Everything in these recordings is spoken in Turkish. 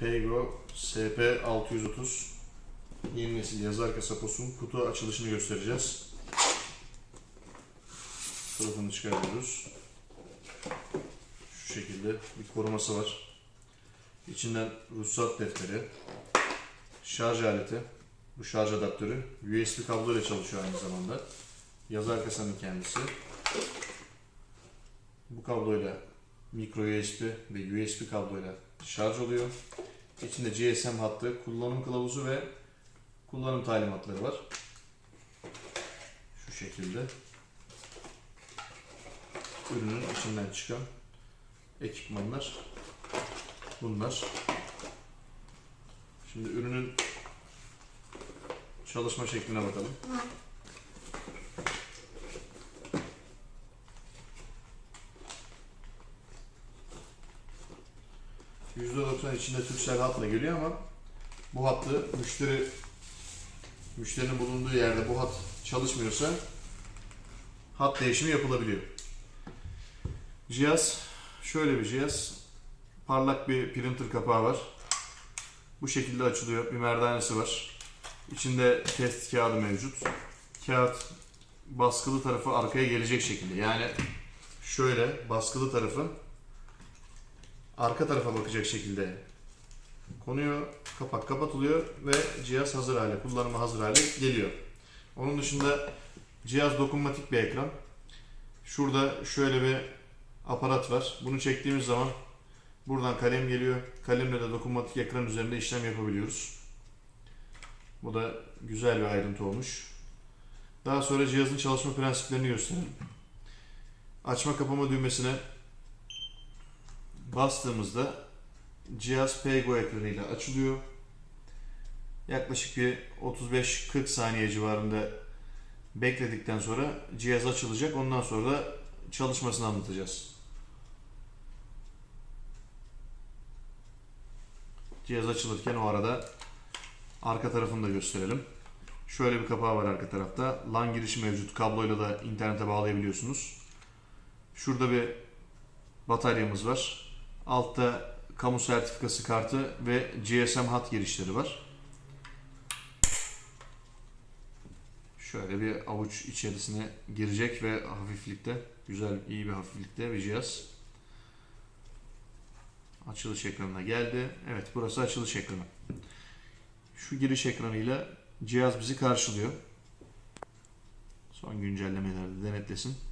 Paygo SP630 yeni nesil yazar kasaposun kutu açılışını göstereceğiz. Tarafını çıkarıyoruz. Şu şekilde bir koruması var. İçinden ruhsat defteri, şarj aleti, bu şarj adaptörü, USB kablo ile çalışıyor aynı zamanda. Yazar kasanın kendisi. Bu kabloyla micro USB ve USB kabloyla şarj oluyor. İçinde GSM hattı, kullanım kılavuzu ve kullanım talimatları var. Şu şekilde. Ürünün içinden çıkan ekipmanlar bunlar. Şimdi ürünün çalışma şekline bakalım. %90 içinde Turkcell hatla geliyor ama bu hattı müşteri müşterinin bulunduğu yerde bu hat çalışmıyorsa hat değişimi yapılabiliyor. Cihaz şöyle bir cihaz. Parlak bir printer kapağı var. Bu şekilde açılıyor. Bir merdanesi var. İçinde test kağıdı mevcut. Kağıt baskılı tarafı arkaya gelecek şekilde. Yani şöyle baskılı tarafı arka tarafa bakacak şekilde konuyor. Kapak kapatılıyor ve cihaz hazır hale, kullanıma hazır hale geliyor. Onun dışında cihaz dokunmatik bir ekran. Şurada şöyle bir aparat var. Bunu çektiğimiz zaman buradan kalem geliyor. Kalemle de dokunmatik ekran üzerinde işlem yapabiliyoruz. Bu da güzel bir ayrıntı olmuş. Daha sonra cihazın çalışma prensiplerini gösterelim. Açma kapama düğmesine bastığımızda cihaz Paygo ekranıyla açılıyor. Yaklaşık bir 35-40 saniye civarında bekledikten sonra cihaz açılacak. Ondan sonra da çalışmasını anlatacağız. Cihaz açılırken o arada arka tarafını da gösterelim. Şöyle bir kapağı var arka tarafta. LAN girişi mevcut. Kabloyla da internete bağlayabiliyorsunuz. Şurada bir bataryamız var. Altta kamu sertifikası kartı ve GSM hat girişleri var. Şöyle bir avuç içerisine girecek ve hafiflikte, güzel iyi bir hafiflikte bir cihaz. Açılış ekranına geldi. Evet burası açılış ekranı. Şu giriş ekranıyla cihaz bizi karşılıyor. Son güncellemelerde denetlesin.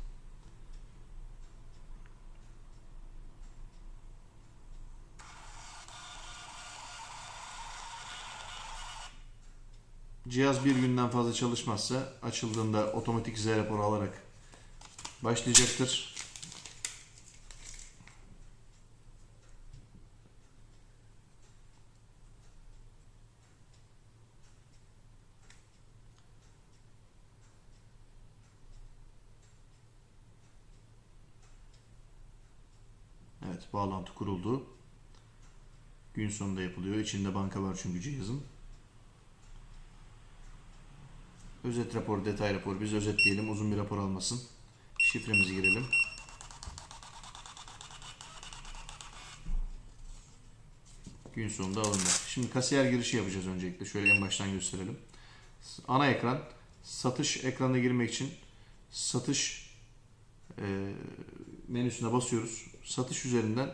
Cihaz bir günden fazla çalışmazsa açıldığında otomatik Z raporu alarak başlayacaktır. Evet bağlantı kuruldu. Gün sonunda yapılıyor. İçinde banka var çünkü cihazın. Özet rapor, detay rapor. Biz özetleyelim. Uzun bir rapor almasın. Şifremizi girelim. Gün sonunda alındı. Şimdi kasiyer girişi yapacağız öncelikle. Şöyle en baştan gösterelim. Ana ekran. Satış ekranına girmek için satış e, menüsüne basıyoruz. Satış üzerinden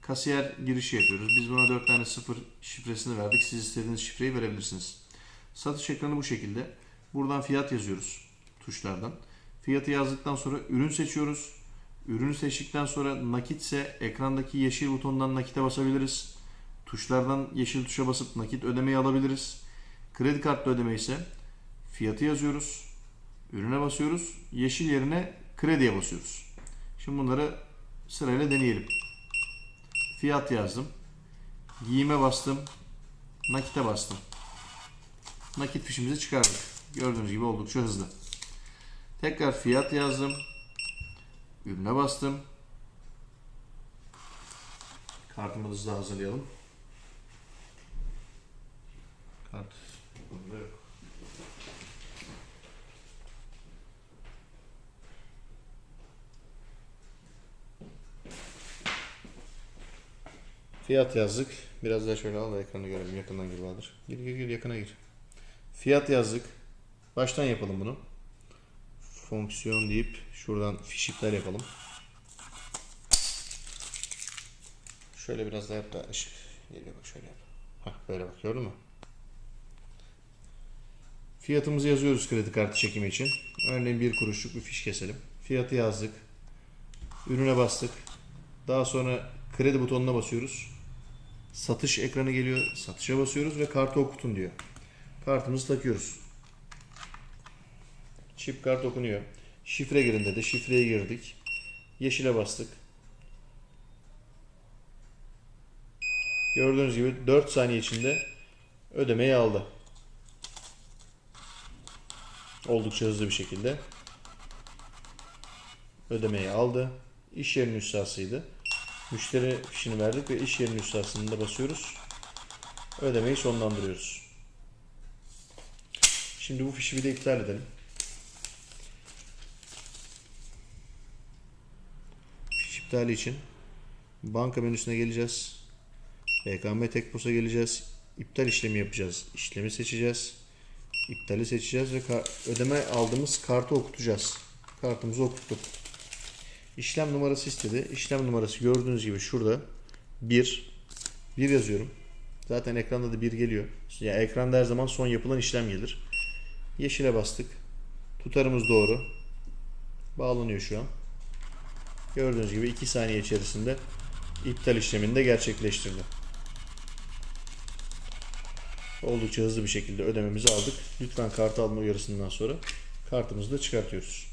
kasiyer girişi yapıyoruz. Biz buna 4 tane sıfır şifresini verdik. Siz istediğiniz şifreyi verebilirsiniz. Satış ekranı bu şekilde. Buradan fiyat yazıyoruz tuşlardan. Fiyatı yazdıktan sonra ürün seçiyoruz. Ürünü seçtikten sonra nakitse ekrandaki yeşil butondan nakite basabiliriz. Tuşlardan yeşil tuşa basıp nakit ödemeyi alabiliriz. Kredi kartlı ödeme ise fiyatı yazıyoruz. Ürüne basıyoruz. Yeşil yerine krediye basıyoruz. Şimdi bunları sırayla deneyelim. Fiyat yazdım. Giyime bastım. Nakite bastım. Nakit fişimizi çıkardık. Gördüğünüz gibi oldukça hızlı. Tekrar fiyat yazdım. Ürüne bastım. Kartımızı da hazırlayalım. Kart bunda yok. Fiyat yazdık. Biraz daha şöyle al da ekranı görelim. Yakından gir. Gir gir gir yakına gir. Fiyat yazdık. Baştan yapalım bunu. Fonksiyon deyip şuradan fiş iptal yapalım. Şöyle biraz daha yap da ışık geliyor bak şöyle yap. Hah böyle bak gördün mü? Fiyatımızı yazıyoruz kredi kartı çekimi için. Örneğin bir kuruşluk bir fiş keselim. Fiyatı yazdık. Ürüne bastık. Daha sonra kredi butonuna basıyoruz. Satış ekranı geliyor. Satışa basıyoruz ve kartı okutun diyor. Kartımızı takıyoruz. Çip kart okunuyor. Şifre girin dedi. Şifreye girdik. Yeşile bastık. Gördüğünüz gibi 4 saniye içinde ödemeyi aldı. Oldukça hızlı bir şekilde ödemeyi aldı. İş yerinin üstasıydı. Müşteri fişini verdik ve iş yerinin üstasını da basıyoruz. Ödemeyi sonlandırıyoruz. Şimdi bu fişi bir de iptal edelim. Fiş iptali için banka menüsüne geleceğiz. BKM Tekpos'a geleceğiz. İptal işlemi yapacağız. İşlemi seçeceğiz. İptali seçeceğiz ve ödeme aldığımız kartı okutacağız. Kartımızı okuttuk. İşlem numarası istedi. İşlem numarası gördüğünüz gibi şurada 1 1 yazıyorum. Zaten ekranda da 1 geliyor. Yani ekranda her zaman son yapılan işlem gelir. Yeşile bastık. Tutarımız doğru. Bağlanıyor şu an. Gördüğünüz gibi 2 saniye içerisinde iptal işlemini de gerçekleştirdi. Oldukça hızlı bir şekilde ödememizi aldık. Lütfen kart alma uyarısından sonra kartımızı da çıkartıyoruz.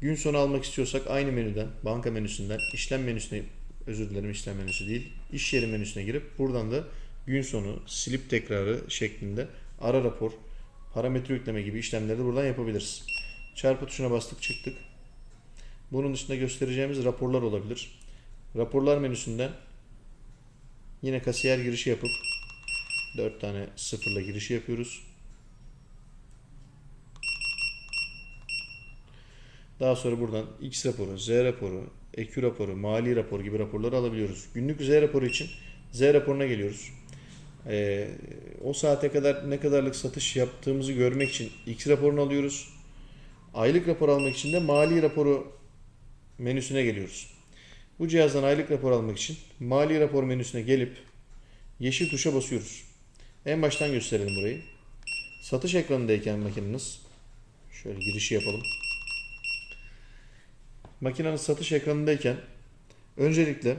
Gün sonu almak istiyorsak aynı menüden, banka menüsünden, işlem menüsüne, özür dilerim işlem menüsü değil, iş yeri menüsüne girip buradan da gün sonu, silip tekrarı şeklinde ara rapor, parametre yükleme gibi işlemleri de buradan yapabiliriz. Çarpı tuşuna bastık çıktık. Bunun dışında göstereceğimiz raporlar olabilir. Raporlar menüsünden yine kasiyer girişi yapıp 4 tane sıfırla girişi yapıyoruz. Daha sonra buradan X raporu, Z raporu, EQ raporu, mali rapor gibi raporları alabiliyoruz. Günlük Z raporu için Z raporuna geliyoruz. Ee, o saate kadar ne kadarlık satış yaptığımızı görmek için X raporunu alıyoruz. Aylık rapor almak için de mali raporu menüsüne geliyoruz. Bu cihazdan aylık rapor almak için mali rapor menüsüne gelip yeşil tuşa basıyoruz. En baştan gösterelim burayı. Satış ekranındayken makineniz şöyle girişi yapalım. Makinenin satış ekranındayken öncelikle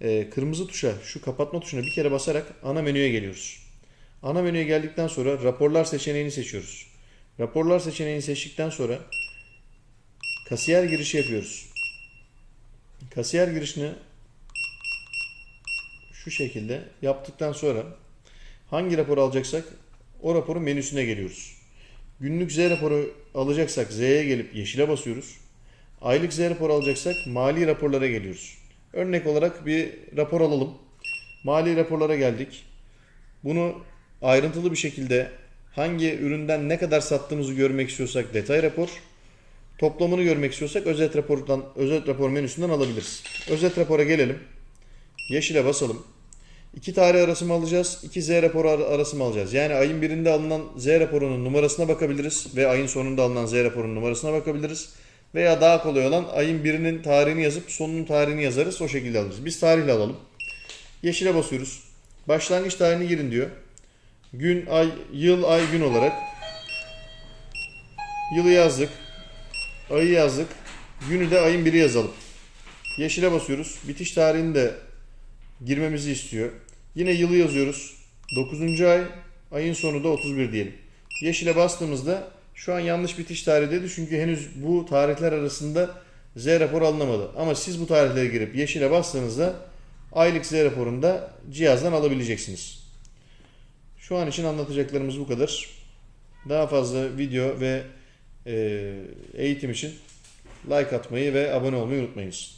e, kırmızı tuşa şu kapatma tuşuna bir kere basarak ana menüye geliyoruz. Ana menüye geldikten sonra raporlar seçeneğini seçiyoruz. Raporlar seçeneğini seçtikten sonra kasiyer girişi yapıyoruz. Kasiyer girişini şu şekilde yaptıktan sonra hangi rapor alacaksak o raporun menüsüne geliyoruz. Günlük Z raporu alacaksak Z'ye gelip yeşile basıyoruz. Aylık Z raporu alacaksak mali raporlara geliyoruz. Örnek olarak bir rapor alalım. Mali raporlara geldik. Bunu ayrıntılı bir şekilde hangi üründen ne kadar sattığımızı görmek istiyorsak detay rapor, toplamını görmek istiyorsak özet rapordan özet rapor menüsünden alabiliriz. Özet rapora gelelim. Yeşile basalım. İki tarih arası mı alacağız? iki Z raporu ar- arası mı alacağız? Yani ayın birinde alınan Z raporunun numarasına bakabiliriz ve ayın sonunda alınan Z raporunun numarasına bakabiliriz. Veya daha kolay olan ayın birinin tarihini yazıp sonunun tarihini yazarız. O şekilde alırız. Biz tarihle alalım. Yeşile basıyoruz. Başlangıç tarihini girin diyor. Gün, ay, yıl, ay, gün olarak. Yılı yazdık. Ayı yazdık. Günü de ayın biri yazalım. Yeşile basıyoruz. Bitiş tarihini de girmemizi istiyor. Yine yılı yazıyoruz. 9. ay, ayın sonu da 31 diyelim. Yeşile bastığımızda şu an yanlış bitiş tarihi dedi çünkü henüz bu tarihler arasında Z raporu alınamadı. Ama siz bu tarihlere girip yeşile bastığınızda aylık Z raporunu da cihazdan alabileceksiniz. Şu an için anlatacaklarımız bu kadar. Daha fazla video ve eğitim için like atmayı ve abone olmayı unutmayınız.